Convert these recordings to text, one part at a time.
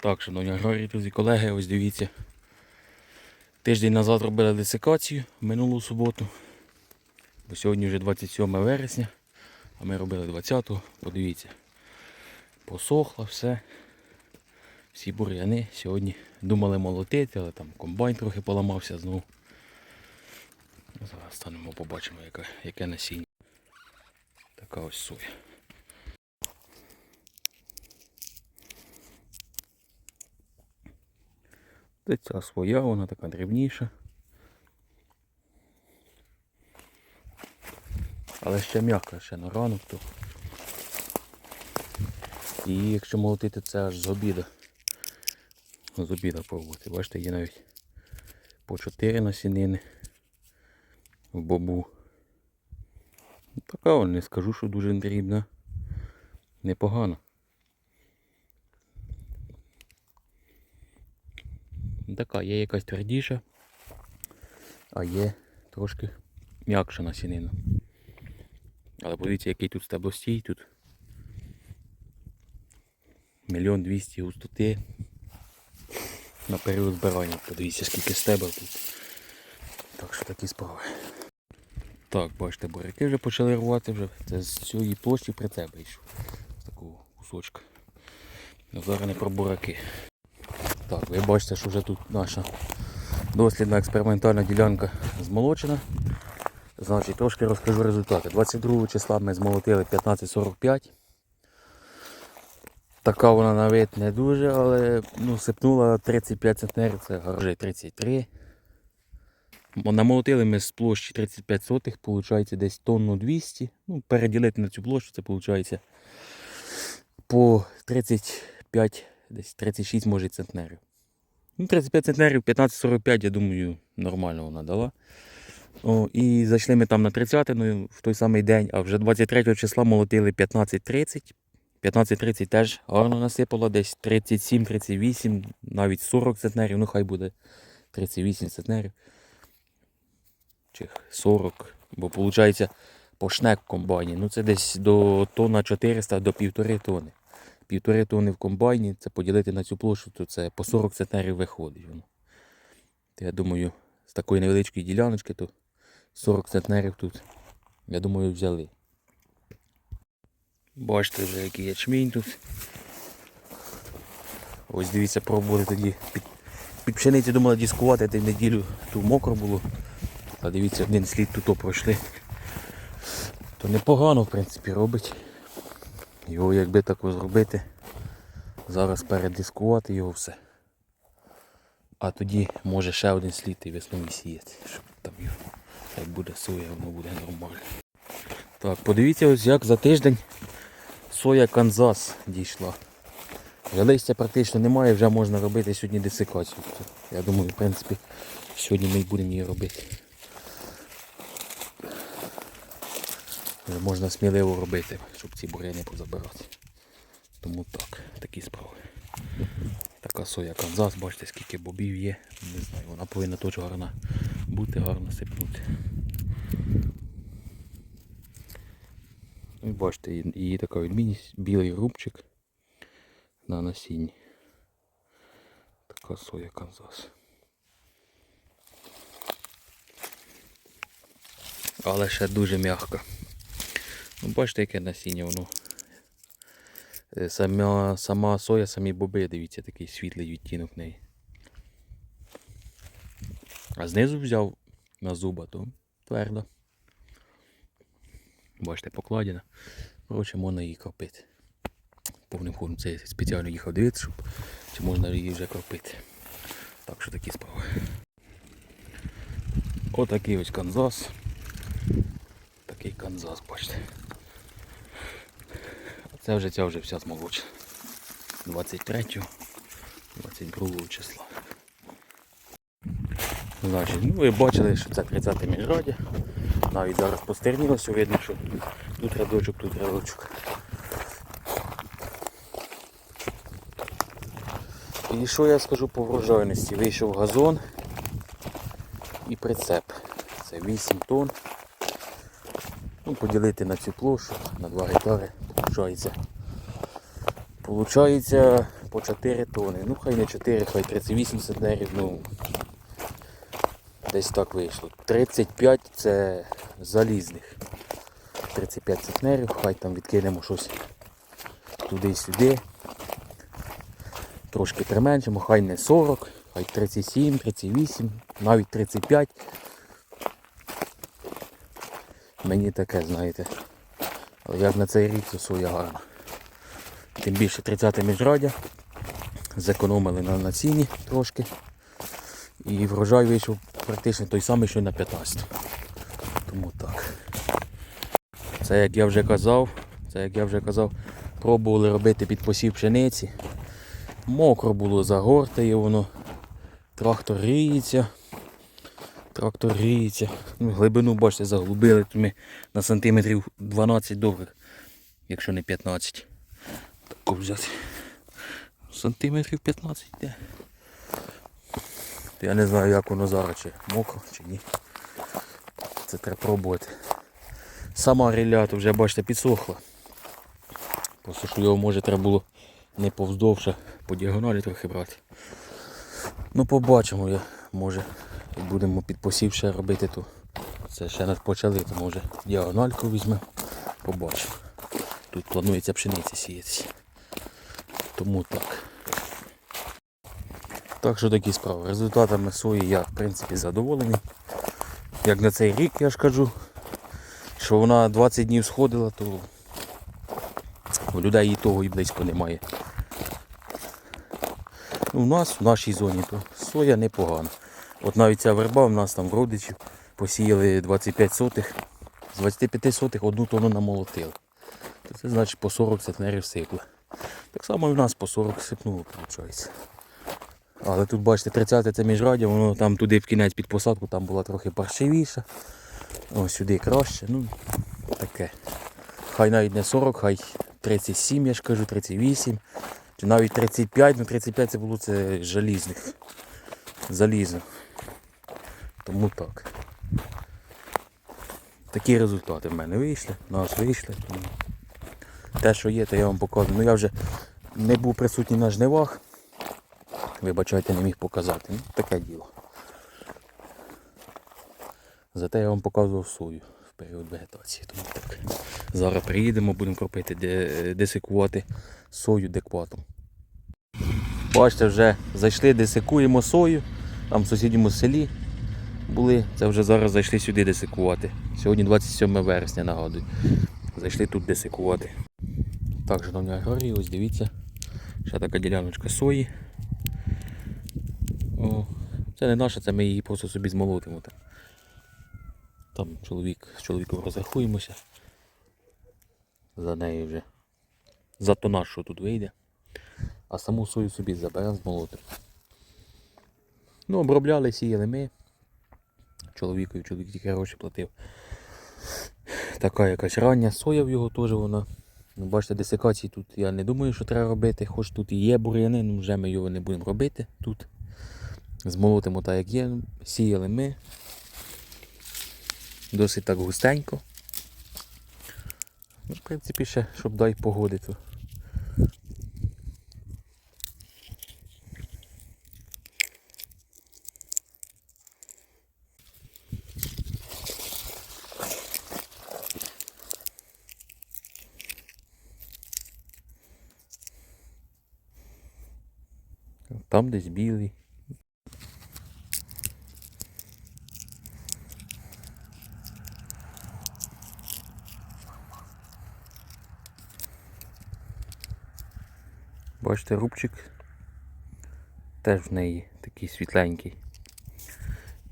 Так, шановні аграрії, друзі, колеги, ось дивіться. Тиждень назад робили десикацію минулу суботу. Бо сьогодні вже 27 вересня, а ми робили 20-го. Подивіться. Посохло все. Всі бур'яни. Сьогодні думали молотити, але там комбайн трохи поламався знову. Зараз станемо, побачимо, яке, яке насіння. Така ось соя. Де ця своя, вона така дрібніша. Але ще м'яка, ще на ранок то. І якщо молотити це аж з обіда. З обіда пробувати. Бачите, є навіть по 4 насінини в бобу. Така вона, не скажу, що дуже дрібна. Непогана. Така, є якась твердіша, а є трошки м'якша насінина. Але подивіться, який тут стеблостій тут. Мільйон двісті густоти на період збирання. Подивіться, скільки стебел тут. Так що такі справи. Так, бачите, буряки вже почали рвати вже. Це з цієї площі прицепа йшов. З такого кусочка. Ну, Зараз не про бураки. Так, ви бачите, що вже тут наша дослідна експериментальна ділянка змолочена. Значить, трошки розкажу результати. 22 числа ми змолотили 1545. Така вона на вид не дуже, але ну, сипнула 35 центнерів, це гаражі 33. Намолотили ми з площі 35 сотих, виходить десь тонну 200. Ну, переділити на цю площу, це виходить по 35, десь 36 може центнерів. Ну, 35 центнерів, 15-45, я думаю, нормально вона дала. О, і зайшли ми там на 30 ну, в той самий день, а вже 23 числа молотили 15.30. 15.30 теж гарно насипало, десь 37-38, навіть 40 центнерів, ну хай буде 38 центнерів. Чи 40, бо виходить по шнек в комбайні. Ну це десь до тонна 400 до півтори тони. Півтори тони в комбайні, це поділити на цю площу, то це по 40 центнерів виходить. То я думаю, з такої невеличкої діляночки, то 40 центнерів тут, я думаю, взяли. Бачите вже який ячмінь тут. Ось дивіться, пробували тоді під, під пшеницю думали дискувати, та неділю ту мокро було. А дивіться, один слід тут пройшли. То непогано, в принципі, робить. Його якби так зробити, зараз передискувати його все. А тоді може ще один слід і весною сіяти, щоб там його, як буде соя, воно буде нормально. Так, подивіться ось як за тиждень соя Канзас дійшла. Вже листя практично немає, вже можна робити сьогодні десикацію. Я думаю, в принципі, сьогодні ми будемо її робити. Вже можна сміливо робити, щоб ці буряни позабирати. Тому так, такі справи. Така соя Канзас, бачите, скільки бобів є. Не знаю, вона повинна теж гарна бути, гарно сипнути. І бачите, її така відмінність, білий рубчик на насінні. Така соя Канзас. Але ще дуже м'яка. Ну, бачите, яке насіння воно. Е, Сама, сама соя, самі боби, дивіться, такий світлий відтінок в неї. А знизу взяв на зуба, то твердо. Бачите, покладена. Коротше, можна її кропити. Повним ходом це я спеціально їхав дивитися, щоб чи можна її вже кропити. Так що такі справи. Отакий ось Канзас. Такий Канзас, бачите. Це вже ця вже вся змолочена. 23 22 числа. Значить, ну ви бачили, що це 30 міжраді. Навіть зараз постернілося, видно, що тут рядочок, тут рядочок. І що я скажу по врожайності? Вийшов газон і прицеп. Це 8 тонн. Ну, поділити на цю площу на 2 гектари. Получається, получається по 4 тони. Ну хай не 4, хай 38 центнерів, ну десь так вийшло. 35 це залізних. 35 центнерів, хай там відкинемо щось туди-сюди. Трошки применшимо, хай не 40, хай 37, 38, навіть 35. Мені таке, знаєте. Але як на цей рік, то соя гарна. Тим більше 30 міжрадя. Зекономили на, на ціні трошки. І врожай вийшов практично той самий, що на 15. Тому так. Це як я вже казав, це як я вже казав, пробували робити під посів пшениці. Мокро було, загортає воно. Трактор ріється. Трактор ріється. Ну, глибину, бачите, заглубили тут ми на сантиметрів 12 добрих, якщо не 15. Таку взяти. Сантиметрів 15 йде. Я не знаю, як воно зараз, чи мокро, чи ні. Це треба пробувати. Сама ріля то вже, бачите, підсохла. Просто що його може треба було не повздовж, а по діагоналі трохи брати. Ну побачимо, я, може будемо під посів ще робити, то це ще не почали, то може діагональку візьмемо. Побачимо. Тут планується пшениця сіятися. Тому так. Так що такі справи. Результатами сої я в принципі задоволений. Як на цей рік я ж кажу, що вона 20 днів сходила, то у людей і того і близько немає. Ну, У нас в нашій зоні то соя непогана. От навіть ця верба в нас там в родичів посіяли 25 сотих, з 25 сотих одну тонну намолотили. Це значить по 40 центнерів сипли. Так само і в нас по 40 сипнуло, виходить. Але тут бачите, 30 це міжрадя, воно там туди в кінець під посадку там була трохи паршивіша. Ось сюди краще. Ну, таке. Хай навіть не 40, хай 37, я ж кажу, 38. Чи навіть 35, ну 35 це було це желізних. Залізо. Тому так. Такі результати в мене вийшли, нас вийшли. Тому те, що є, то я вам показую. Ну я вже не був присутній на жнивах. Вибачайте, не міг показати. Ну, таке діло. Зате я вам показував сою в період вегетації. Тому так. Зараз приїдемо, будемо кропити, десикувати сою декватом. Бачите, вже зайшли, десикуємо сою. Там в сусідньому селі були. Це вже зараз зайшли сюди десикувати. Сьогодні 27 вересня, нагадую. Зайшли тут десикувати. Так, шановні аграрії, ось дивіться. Ще така діляночка сої. О, це не наша, це ми її просто собі змолотимо. Там, там чоловік, з чоловіком розрахуємося. За нею вже. За тонаж, що тут вийде. А саму сою собі заберемо змолотимо. Ну, обробляли, сіяли ми. Чоловікові чоловік тільки гроші платив. Така якась рання соя в його теж вона. Ну, бачите, десикації тут я не думаю, що треба робити. Хоч тут і є бур'яни, ну вже ми його не будемо робити тут. Змолотимо так, як є. Сіяли ми. Досить так густенько. Ну, в принципі, ще, щоб дай погоди, то там десь білий. Бачите, рубчик теж в неї такий світленький.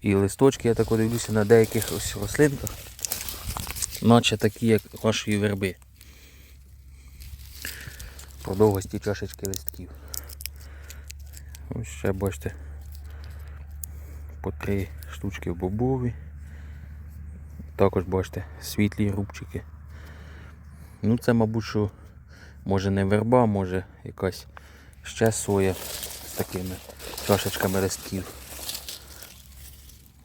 І листочки, я так дивлюся на деяких ось рослинках, наче такі, як вашої верби. По довгості чашечки листків. Ось ще бачите по три штучки в бобові. Також бачите світлі рубчики. Ну це мабуть що може не верба, може якась ще соя з такими чашечками листків.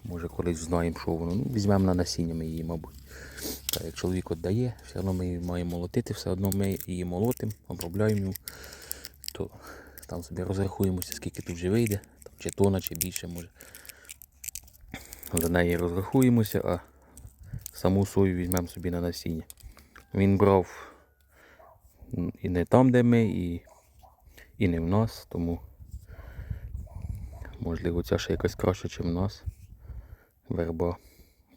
Може колись знаємо, що воно. Ну, візьмемо на насіння ми її, мабуть. Так, як чоловік віддає, все одно ми її маємо молотити, все одно ми її молотимо, обробляємо, то Там собі розрахуємося, скільки тут вже вийде, там, чи тона, чи більше може. За неї розрахуємося, а саму сою візьмемо собі на насіння. Він брав і не там, де ми, і, і не в нас, тому можливо ця ще якась краща, ніж в нас. Верба.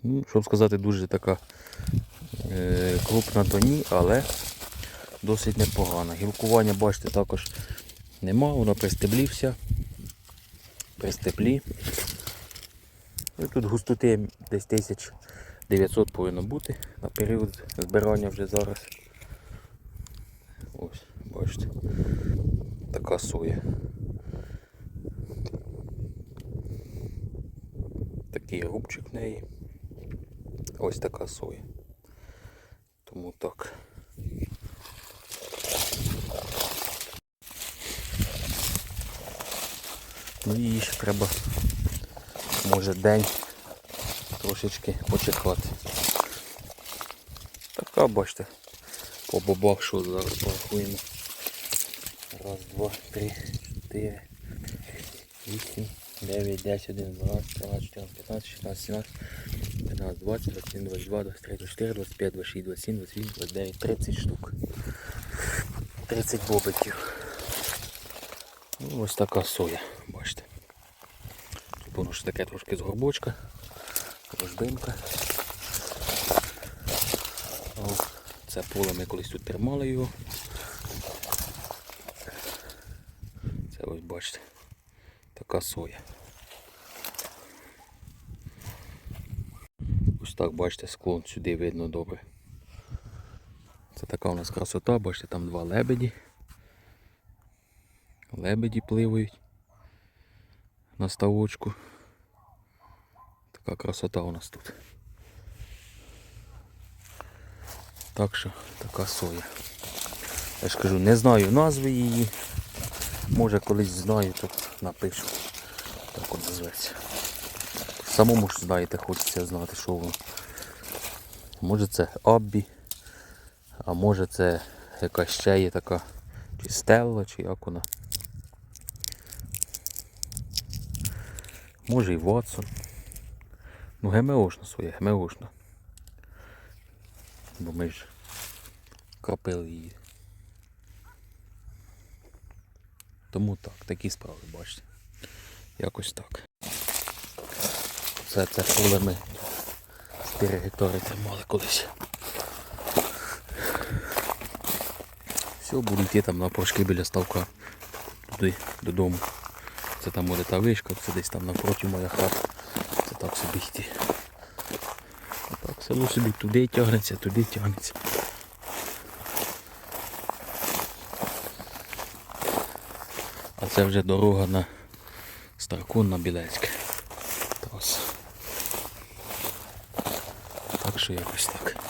Ну, щоб сказати, дуже така е, крупна то ні, але досить непогана. Гілкування, бачите, також нема, воно при стеблі вся. При стеблі. І тут густоти десь 1900 повинно бути на період збирання вже зараз. Ось, бачите. Така соя. Такий рубчик в неї. Ось така соя. Тому так. Ну її ще треба, може, день трошечки почекати. Така, бачите, по бобах що зараз порахуємо. Раз, два, три, чотири, вісім, дев'ять, десять, один, дванадцять, тринадцять, чотирнадцять, п'ятнадцять, шістнадцять, сімнадцять, 15, 20, 21, 22, 23, 24, 25, 26, 27, 28, 29, 30 штук. 30 бобиків. Ну, ось така соя, бачите. Воно ж таке трошки з горбочка, ложбинка. Це поле ми колись тут тримали його. Це ось бачите, така соя. Ось так, бачите, склон сюди видно добре. Це така у нас красота, бачите, там два лебеді. Лебеді пливають на ставочку. Така красота у нас тут. Так що така соя. Я ж кажу, не знаю назви її. Може колись знаю, то напишу. Так от називається. Самому ж знаєте, хочеться знати, що воно. Може це Аббі, а може це якась ще є така, чи Стелла, чи як вона. Може і Ватсон. Ну ГМОшна своя, ГМОшна. Бо ми ж кропили її. Тому так, такі справи, бачите. Якось так. Це це поле ми 4 гектари тримали колись. Все, буду йти там на прошки біля ставка туди, додому. Це там буде та вишка, це десь там напроти моя хата. Це так собі йти. А так село собі туди тягнеться, туди тягнеться. А це вже дорога на Старкун на Білецьке. Так що якось так.